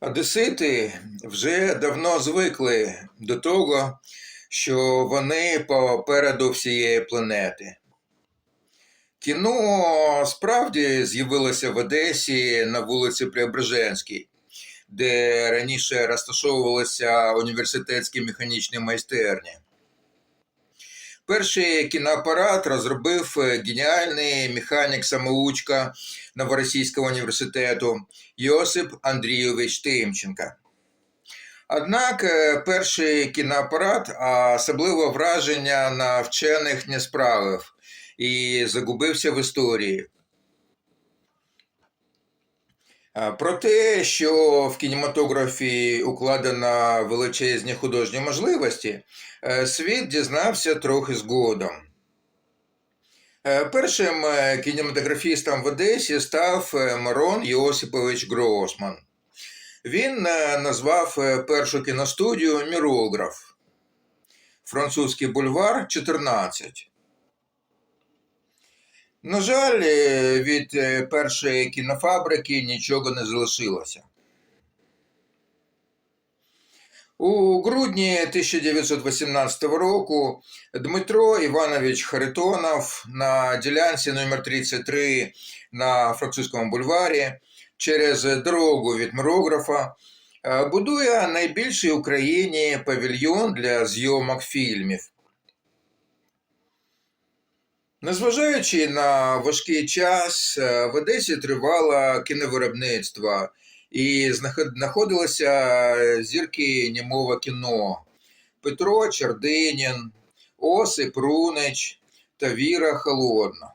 Одесити вже давно звикли до того, що вони попереду всієї планети. Кіно справді з'явилося в Одесі на вулиці Преображенській, де раніше розташовувалися університетські механічні майстерні. Перший кіноапарат розробив геніальний механік-самоучка Новоросійського університету Йосип Андрійович Тимченко. Однак е, перший кіноапарат особливо враження на вчених не справив і загубився в історії. Про те, що в кінематографі укладено величезні художні можливості, е, світ дізнався трохи згодом. Е, Першим е, кінематографістом в Одесі став Мирон Йосипович Гросман. Він назвав першу кіностудію Мірограф. Французький бульвар 14. На жаль, е, від е, першої кінофабрики нічого не залишилося. У грудні 1918 року Дмитро Іванович Харитонов на ділянці номер 33 на французькому бульварі через дорогу від Мирографа е, будує найбільший в Україні павільйон для зйомок фільмів. Незважаючи на важкий час, е, в Одесі тривало кіновиробництво і знаход- знаходилися зірки німого кіно Петро Чердинін, Осип Рунич та Віра Холодна.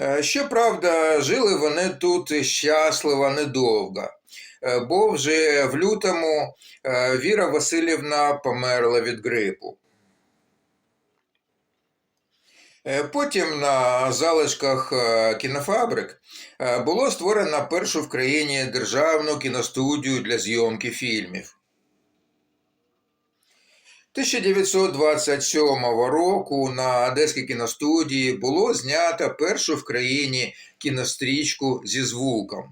Е, Щоправда, жили вони тут щасливо недовго, е, бо вже в лютому Віра Васильівна померла від грипу. Потім на залишках е, кінофабрик е, було створено першу в країні державну кіностудію для зйомки фільмів. 1927 року на Одеській кіностудії було знято першу в країні кінострічку зі звуком.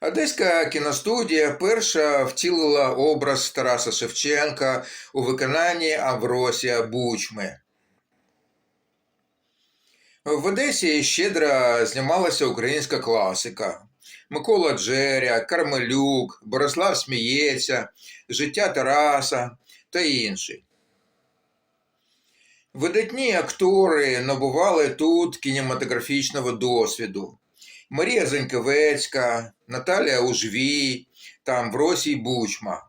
Одеська кіностудія перша втілила образ Тараса Шевченка у виконанні Авросія Бучми. В Одесі щедро знімалася українська класика. Микола Джеря, Кармелюк, Борислав Сміється, Життя Тараса та інші. Видатні актори набували тут кінематографічного досвіду. Марія Заньковецька, Наталія Ужвій та Амвросій Бучма.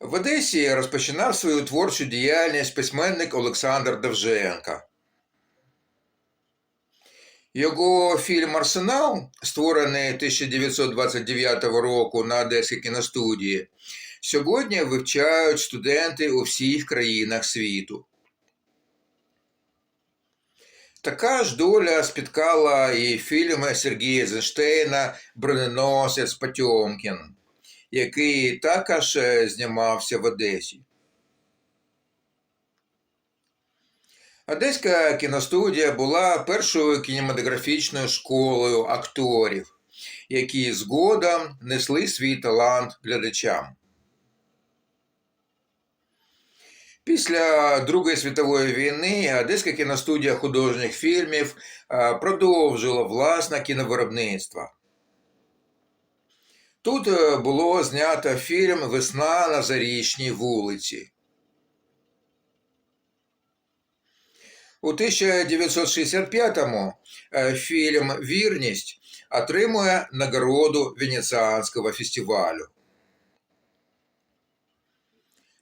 В Одесі розпочинав свою творчу діяльність письменник Олександр Довженко. Його фільм Арсенал, створений 1929 року на Одеській кіностудії, сьогодні вивчають студенти у всіх країнах світу. Така ж доля спіткала і фільми Сергія Ейзенштейна Броненосець Потьомкін, який також е, знімався в Одесі. Одеська кіностудія була першою кінематографічною школою акторів, які згодом несли свій талант глядачам. Після Другої світової війни Одеська кіностудія художніх фільмів продовжила власне кіновиробництво. Тут е, було знято фільм Весна на Зарічній вулиці. У 1965-му е, фільм Вірність отримує нагороду Венеціанського фестивалю.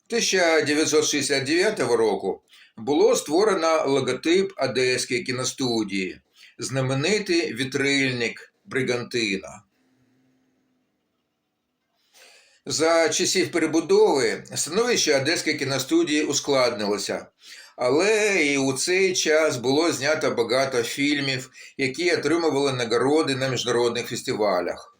1969 року було створено логотип Одеської кіностудії, знаменитий вітрильник Бригантина. За часів перебудови становище Одеської кіностудії ускладнилося, але і у цей час було знято багато фільмів, які отримували нагороди на міжнародних фестивалях.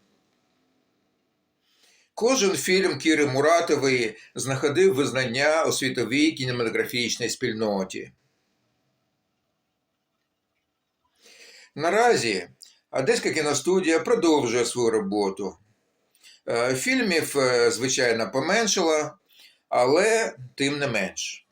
Кожен фільм Кіри Муратової знаходив визнання у світовій кінематографічній спільноті. Наразі Одеська кіностудія продовжує свою роботу. Е, Фільмів, е, звичайно, поменшало, але тим не менш.